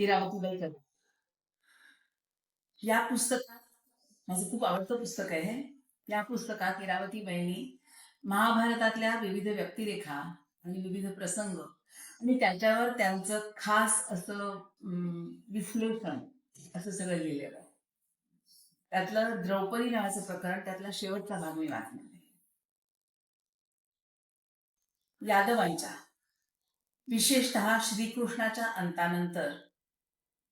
इरावतीबाई कर. या पुस्तकात माझं खूप आवडतं पुस्तक आहे या पुस्तकात इरावतीबाईंनी महाभारतातल्या विविध व्यक्तिरेखा आणि विविध प्रसंग आणि त्याच्यावर त्यांचं खास असं विश्लेषण असं सगळं लिहिलेलं आहे. त्यातलं द्रौपदी नावाचं प्रकरण त्यातला शेवटचा भाग मी वाचणार आहे. यादवांच्या विशेषतः श्रीकृष्णाच्या अंतानंतर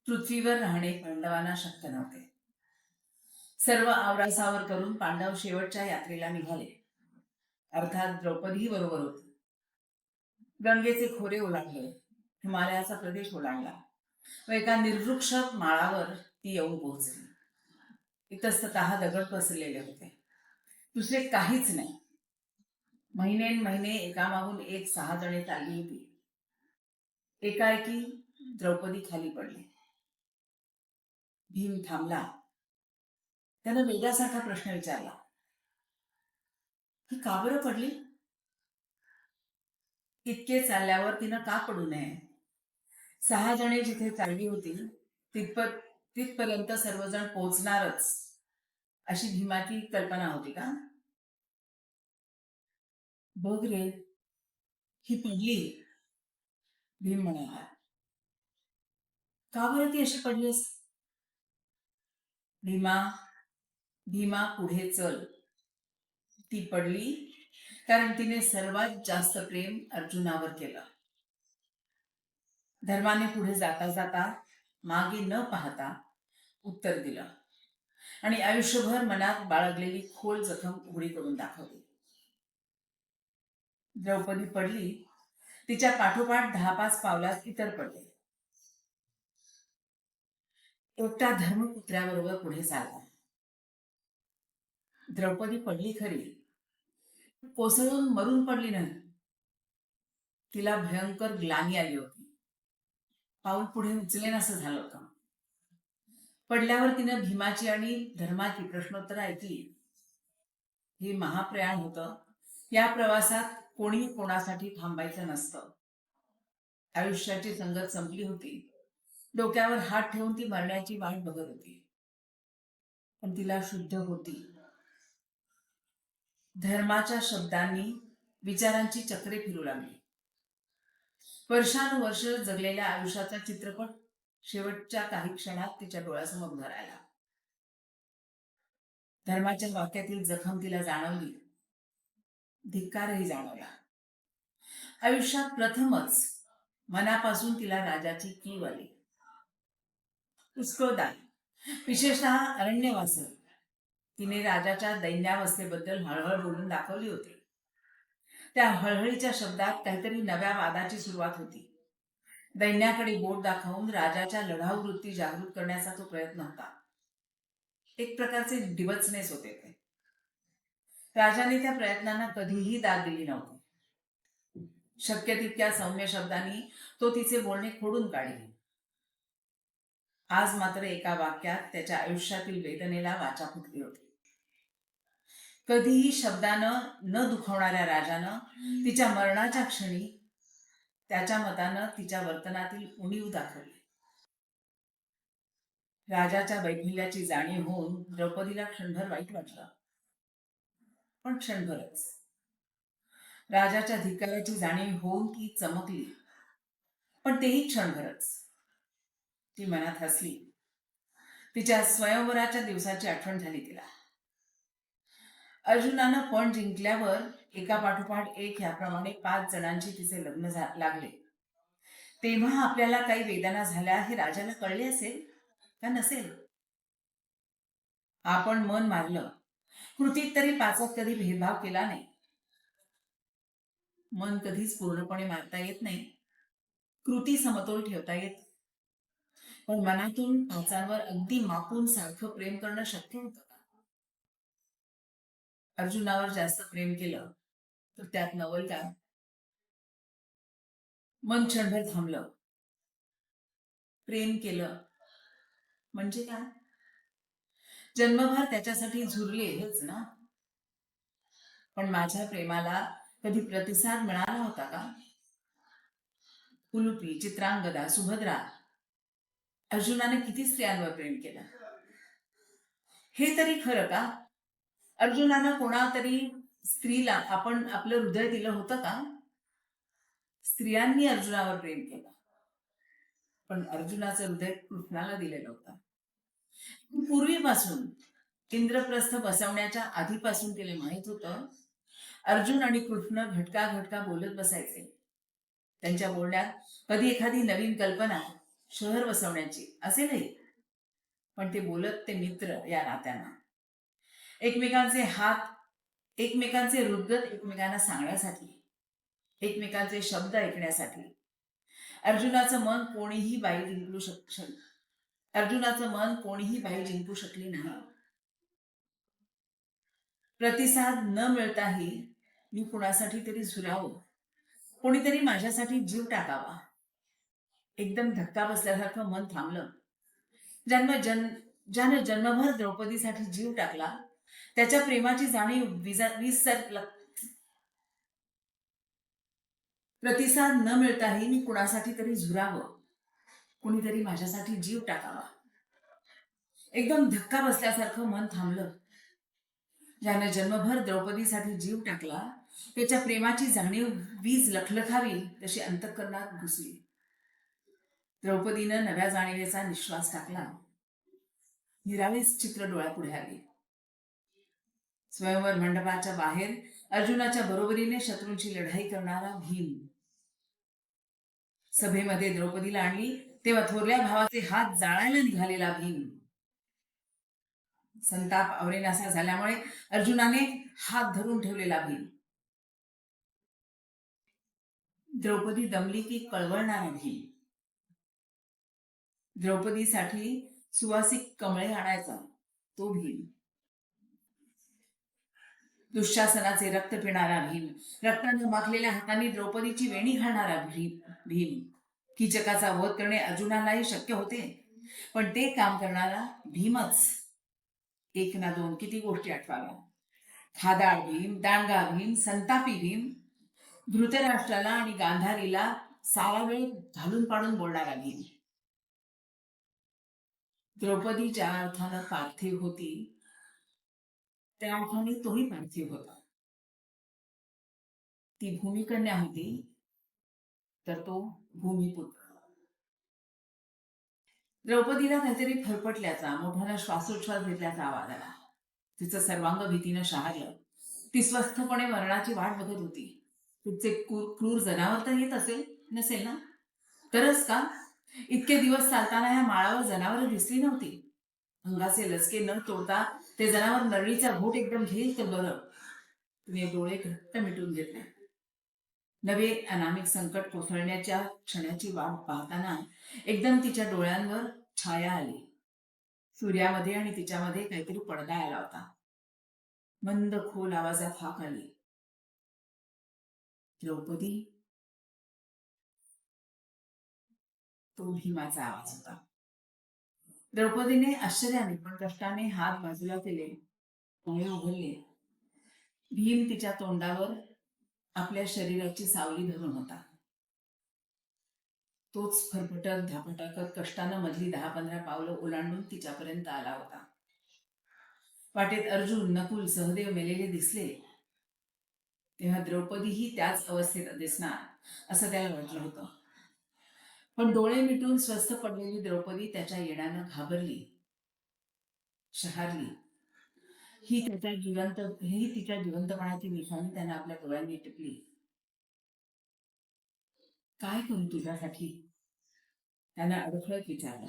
पृथ्वीवर राहणे पांडवांना शक्य नव्हते. सर्व आवरासावर करून पांडव शेवटच्या यात्रेला निघाले. अर्थात द्रौपदी बरोबर होती. गंगेचे खोरे ओलांडले. हिमालयाचा प्रदेश ओलांडला. व एका निर्वृक्ष माळावर ती येऊन पोहोचली. इतस्तत दगड पसरलेले होते. दुसरे काहीच नाही. महिने महिने एकामागून एक सहा जणे चालली होती. एकाएकी द्रौपदी खाली पडली. भीम थांबला. त्यानं वेगासारखा प्रश्न विचारला. ही का बरं पडली? इतके चालल्यावर तिनं का पडू नये? सहा जणे जिथे चालली होती तिथपर तिथपर्यंत सर्वजण पोहोचणारच अशी भीमाची कल्पना होती का? बघ रे ही पडली. भीम म्हणाला. का बरं ती अशी पडलीस? भीमा भीमा पुढे चल. ती पडली कारण तिने सर्वात जास्त प्रेम अर्जुनावर केलं. धर्माने पुढे जाता जाता मागे न पाहता उत्तर दिलं. आणि आयुष्यभर मनात बाळगलेली खोल जखम उघडी करून दाखवली. द्रौपदी पडली तिच्या पाठोपाठ दहा पाच पावलात इतर पडले. एकटा धर्मपुत्राबरोबर पुढे चालला. द्रौपदी पडली खरी. कोसळून मरून पडली नाही. तिला भयंकर ग्लानी आली होती. पाऊल पुढे उचलेन असं झालं होतं. पडल्यावर तिनं भीमाची आणि धर्माची प्रश्नोत्तर ऐकली. हे महाप्रयाण होतं. या प्रवासात कोणी कोणासाठी थांबायचं नसतं. आयुष्याची संगत संपली होती. डोक्यावर हात ठेवून ती मरण्याची वाट बघत होती. पण तिला शुद्ध होती. धर्माच्या शब्दांनी विचारांची चक्रे फिरू लागली. वर्षानुवर्ष जगलेल्या आयुष्याचा चित्रपट शेवटच्या काही क्षणात तिच्या डोळ्यासमोर उभा राहिला धर्माच्या वाक्यातील जखम तिला जाणवली. धिक्कारही जाणवला. आयुष्यात प्रथमच मनापासून तिला राजाची कीव आली. पुष्कळदा विशेषतः अरण्यवास. तिने राजाच्या दैन्यावस्थेबद्दल हळहळ बोलून दाखवली होती. त्या हळहळीच्या शब्दात काहीतरी नव्या वादाची सुरुवात होती. दैन्याकडे बोट दाखवून राजाच्या लढाऊ वृत्ती जागृत करण्याचा तो प्रयत्न होता. एक प्रकारचे डिवचनेस होते ते. राजाने त्या प्रयत्नांना कधीही दाद दिली नव्हती. शक्य तितक्या सौम्य शब्दांनी तो तिचे बोलणे खोडून काढले. आज मात्र एका वाक्यात त्याच्या आयुष्यातील वेदनेला वाचा फुटली होती. कधीही शब्दानं न दुखवणाऱ्या राजानं तिच्या मरणाच्या क्षणी त्याच्या मतानं तिच्या वर्तनातील उणीव दाखवली. राजाच्या वैफल्याची जाणीव होऊन द्रौपदीला क्षणभर वाईट वाटलं. पण क्षणभरच. राजाच्या धिकाराची जाणीव होऊन ती चमकली. पण तेही क्षणभरच. ती मनात हसली. तिच्या स्वयंवराच्या दिवसाची आठवण झाली तिला. अर्जुनानं पण जिंकल्यावर एका पाठोपाठ एक ह्याप्रमाणे पाच जणांची तिचे लग्न लागले. तेव्हा आपल्याला काही वेदना झाल्या हे राजाला कळले असेल? का नसेल? आपण मन मारलं. कृतीत तरी पाचात कधी भेदभाव केला नाही. मन कधीच पूर्णपणे मारता येत नाही. कृती समतोल ठेवता येत पण मनातून पाचांवर अगदी मापून सारखं प्रेम करणं शक्य होतं का? अर्जुनावर जास्त प्रेम केलं तर त्यात नवल मन क्षणभर थांबलं. प्रेम केलं. म्हणजे काय? जन्मभर त्याच्यासाठी झुरले हेच ना? पण माझ्या प्रेमाला कधी प्रतिसाद मिळाला होता का? कुलुपी चित्रांगदा सुभद्रा अर्जुनाने किती स्त्रियांवर प्रेम केलं? हे तरी खरं का? अर्जुनानं कोणातरी स्त्रीला आपण आपलं हृदय दिलं होतं का? स्त्रियांनी अर्जुनावर प्रेम केलं. पण अर्जुनाचं हृदय कृष्णाला दिलेलं होतं. पूर्वीपासून इंद्रप्रस्थ बसवण्याच्या आधीपासून तिला माहीत होतं अर्जुन आणि कृष्ण घटका घटका बोलत बसायचे. त्यांच्या बोलण्यात कधी एखादी नवीन कल्पना शहर वसवण्याची असे नाही. पण ते बोलत ते मित्र या नात्यांना. एकमेकांचे हात एकमेकांचे रुद्गत एकमेकांना सांगण्यासाठी एकमेकांचे शब्द ऐकण्यासाठी. अर्जुनाचं मन कोणीही बाई जिंकू शक शक- अर्जुनाचं मन कोणीही बाई जिंकू शकली नाही. प्रतिसाद न मिळताही मी कुणासाठी तरी झुरावं कोणीतरी माझ्यासाठी जीव टाकावा. एकदम धक्का बसल्यासारखं मन थांबलं. जन्म जन ज्यानं जन्मभर द्रौपदीसाठी जीव टाकला त्याच्या प्रेमाची जाणीव विसर प्रतिसाद न मिळताही मी कुणासाठी तरी झुरावं. कुणीतरी माझ्यासाठी जीव टाकावा. एकदम धक्का बसल्यासारखं मन थांबलं. ज्यानं जन्मभर द्रौपदीसाठी जीव टाकला त्याच्या प्रेमाची जाणीव वीज लखलखावी तशी अंतःकरणात घुसली. द्रौपदीनं नव्या जाणीवेचा निश्वास टाकला. निराळीच चित्र डोळ्यापुढे आले. स्वयंवर मंडपाच्या बाहेर अर्जुनाच्या बरोबरीने शत्रूंची लढाई करणारा भीम. सभेमध्ये द्रौपदीला आणली तेव्हा थोरल्या भावाचे हात जाळायला निघालेला भीम. संताप आवरेनासा झाल्यामुळे अर्जुनाने हात धरून ठेवलेला भीम. द्रौपदी दमली की कळवळणारा भीम. द्रौपदीसाठी सुवासिक कमळे आणायचा तो भीम. दुःशासनाचे रक्त पिणारा भीम. रक्ताने माखलेल्या हातांनी द्रौपदीची वेणी घालणारा भीम भीम. कीचकाचा वध करणे अर्जुनालाही शक्य होते पण ते काम करणारा भीमच. एक ना दोन किती गोष्टी आठवाव्या. खादाळ भीम दांडगा भीम संतापी भीम. धृतराष्ट्राला आणि गांधारीला सारा वेळ घालून पाडून बोलणारा भीम. द्रौपदी ज्या अर्थानं पार्थिव होती. त्या अर्थाने तोही पार्थिव होता. ती भूमिकन्या होती तर तो भूमिपुत्र. द्रौपदीला काहीतरी फरफटल्याचा मोठ्यानं श्वासोच्छ्वास घेतल्याचा आवाज आला. तिचं सर्वांग भीतीनं शहारलं. ती स्वस्थपणे मरणाची वाट बघत होती. पुढचे क्रूर क्रूर जनावर तर येत असेल नसेल ना? तरच का? इतके दिवस चालताना ह्या माळावर जनावर दिसली नव्हती. अंगाचे लचके न तोडता ते जनावर नळीचा घोट एकदम घेईल तर बरं. तुम्ही डोळे घट्ट मिटून घेतले. नवे अनामिक संकट कोसळण्याच्या क्षणाची वाट पाहताना एकदम तिच्या डोळ्यांवर छाया आली. सूर्यामध्ये आणि तिच्यामध्ये काहीतरी पडदा आला होता. मंद खोल आवाजात हाक आली. द्रौपदी तो भीमाचा आवाज होता. द्रौपदीने आश्चर्याने पण कष्टाने हात बाजूला केले. डोळे उघडले. भीम तिच्या तोंडावर आपल्या शरीराची सावली धरून होता. तोच फरफटत धापटाकत कष्टानं मधली दहा पंधरा पावलं ओलांडून तिच्यापर्यंत आला होता. वाटेत अर्जुन नकुल सहदेव मेलेले दिसले. तेव्हा द्रौपदीही त्याच अवस्थेत दिसणार असं त्याला वाटलं होतं. पण डोळे मिटून स्वस्थ पडलेली द्रौपदी त्याच्या येण्यानं घाबरली शहारली. ही त्याच्या जिवंत ही तिच्या जिवंतपणाची निशाणी त्यानं आपल्या डोळ्यांनी टिपली. काय करू तुझ्यासाठी? त्यानं अडखळत विचारलं.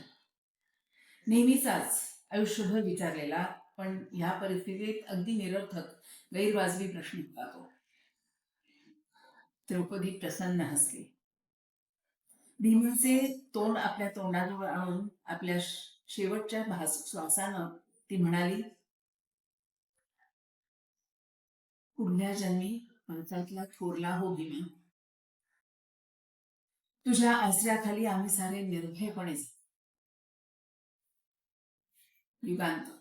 नेहमीचाच आयुष्यभर विचारलेला पण ह्या परिस्थितीत अगदी निरर्थक गैरवाजवी प्रश्न होता तो. द्रौपदी प्रसन्न हसली. भीमाचे तोंड आपल्या तोंडाजवळ आणून आपल्या शेवटच्या भास श्वासानं ती म्हणाली पुढल्या जन्मी पावसातला थोरला हो भीमा. तुझ्या आसऱ्याखाली आम्ही सारे निर्भयपणे युगांत